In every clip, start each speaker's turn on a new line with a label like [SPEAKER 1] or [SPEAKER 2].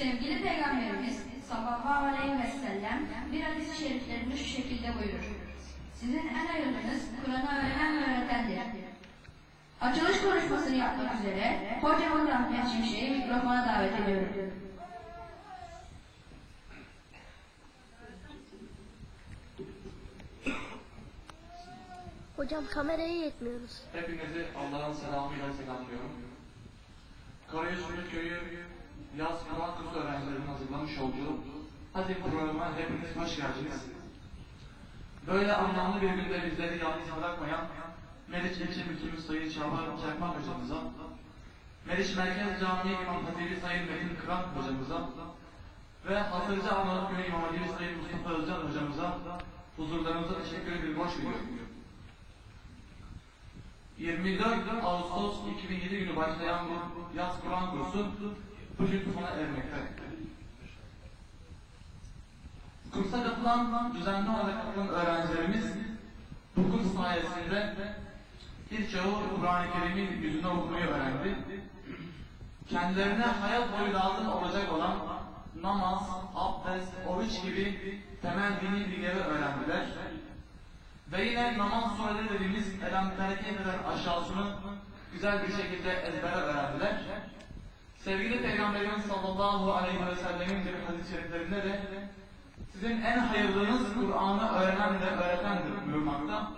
[SPEAKER 1] Sevgili Peygamberimiz sallallahu aleyhi ve sellem bir hadis-i şeriflerinde şu şekilde buyurur. Sizin en hayırlınız Kur'an'ı öğrenen ve öğretendir. Açılış konuşmasını yapmak üzere hocamız Rahmet Şimşek'i mikrofona davet ediyorum.
[SPEAKER 2] Hocam kameraya yetmiyoruz.
[SPEAKER 3] Hepinizi Allah'ın selamıyla selamlıyorum. Karayüzümlü Köyü Yaz Kur'an kursu öğrencilerinin hazırlamış olduğu Hadi programa hepiniz hoş geldiniz. Böyle anlamlı bir günde bizleri yalnız bırakmayan Meriç İlçe Müdürümüz Sayın Çağlar Çakmak Hocamıza, Meriç Merkez Camii İmam Hatibi Sayın Metin Kıran Hocamıza ve Hatırcı Anadolu İmam Hatibi Sayın Mustafa Özcan Hocamıza huzurlarınıza teşekkür ederim, hoş geliyorum. 24 Ağustos 2007 günü başlayan bu yaz Kur'an kursu bugün sona ermekte. Kursa katılan, düzenli olarak katılan öğrencilerimiz bu kurs sayesinde birçoğu Kur'an-ı Kerim'in yüzüne okumayı öğrendi. Kendilerine hayat boyu lazım olacak olan namaz, abdest, oruç gibi temel dini bilgileri öğrendiler. Ve yine namaz sureleri dediğimiz elemdeki kadar aşağısını güzel bir şekilde ezbere öğrendiler. Sevgili Peygamberimiz sallallahu aleyhi ve sellemin bir hadis-i şeriflerinde de sizin en hayırlınız Kur'an'ı öğrenen ve öğretendir buyurmakta.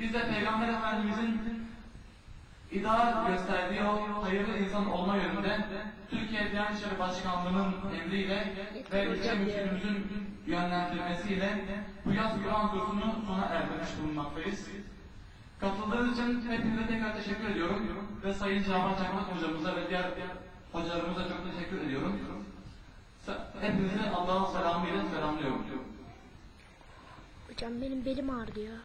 [SPEAKER 3] Biz de Peygamber Efendimizin ideal gösterdiği o hayırlı insan olma yönünde Türkiye Diyanet İşleri Başkanlığı'nın emriyle ve ilçe müftümüzün yönlendirmesiyle bu yaz Kur'an kursunu sona erdirmiş bulunmaktayız. Katıldığınız için hepinize tekrar teşekkür ediyorum ve Sayın Canan Çakmak hocamıza ve diğer hocalarımıza çok teşekkür ediyorum. Hepinizi Allah'ın selamıyla selamlıyorum.
[SPEAKER 2] Hocam benim belim ağrıyor.